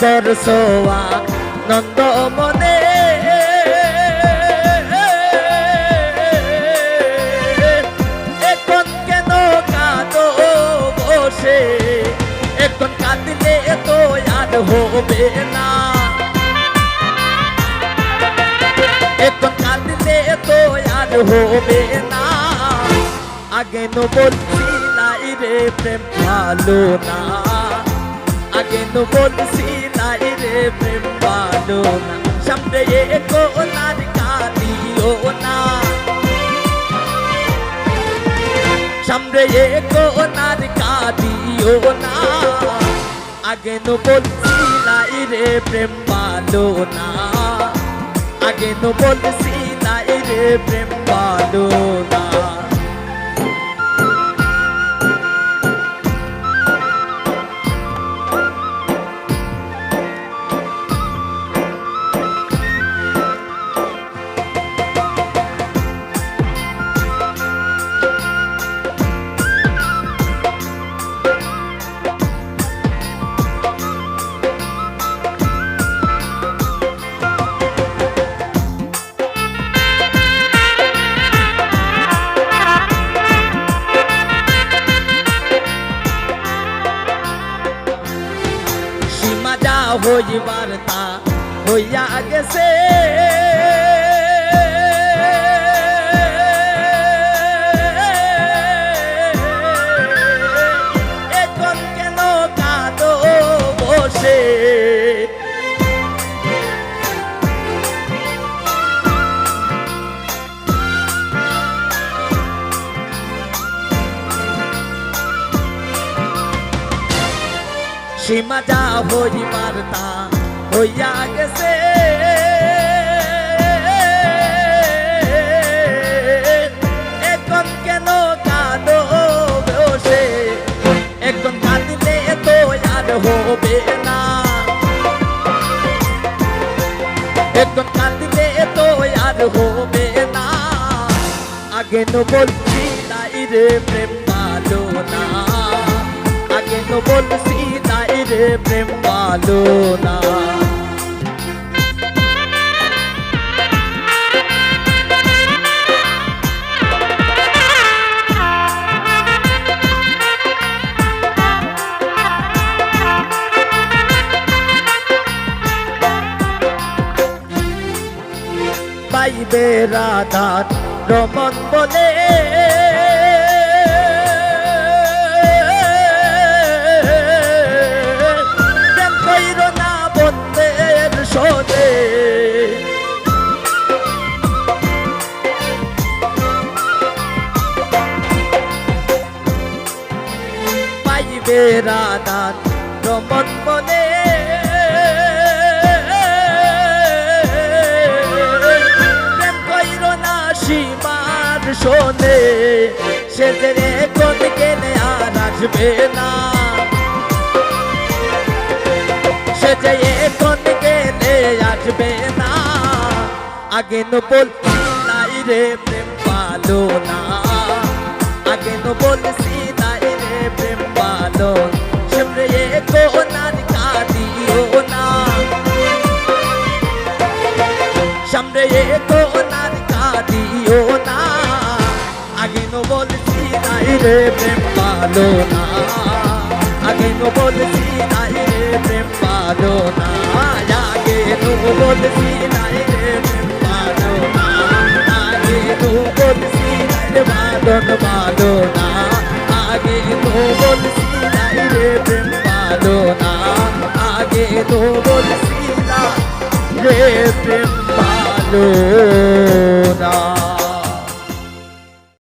করছোয়া নন্দ মনে। এখন কেন কাঁদো বসে? এখন কাঁদলে তো আর হবে না। এখন কাঁদলে তো আর হবে না। আগে নো বলছি নাই রে, প্রেম ভালো না। আগে নো বলছি, নাই রে প্রেম ভালো না সামনে একো নার কাঁদিও না। সামনে একো নার কাঁদিও না। আগে নো বলছি, নাই রে প্রেম ভালো না আগে নো বলছি, নাই রে প্রেম ভালো না হইবার তা হইয়া গেছে। সীমা যা হইবার তা হইয়া গেছে। এখন কেন কাঁদো বসে এখন কাঁদিলে তো আর হবে না। এখন কাঁদিলে তো আর হবে না। আগে নো বলছি নাই রে প্রেম ভালো না আগে নো বলছি রে প্রেম ভালো না পাইবে রাধা রমন বলে পাইবে রাধা রমন বলে প্রেম কইর না সীমার শোনে, সে রে কোন গেলে আর আসবে না। সে যে কোন গেলে আসবে না। আগে নো বলছি নাই রে প্রেম পালো না। আগে নো বলছি রে প্রেম পালো না আগে নো বলছি নাই রে প্রেম পালো না আগে নো বলছি নাই রে প্রেম পালো না আগে নো বলছি নাই রে বাদন পালো না আগে নো বলছি নাই রে প্রেম পালো না আগে নো বলছি না রে প্রেম পালো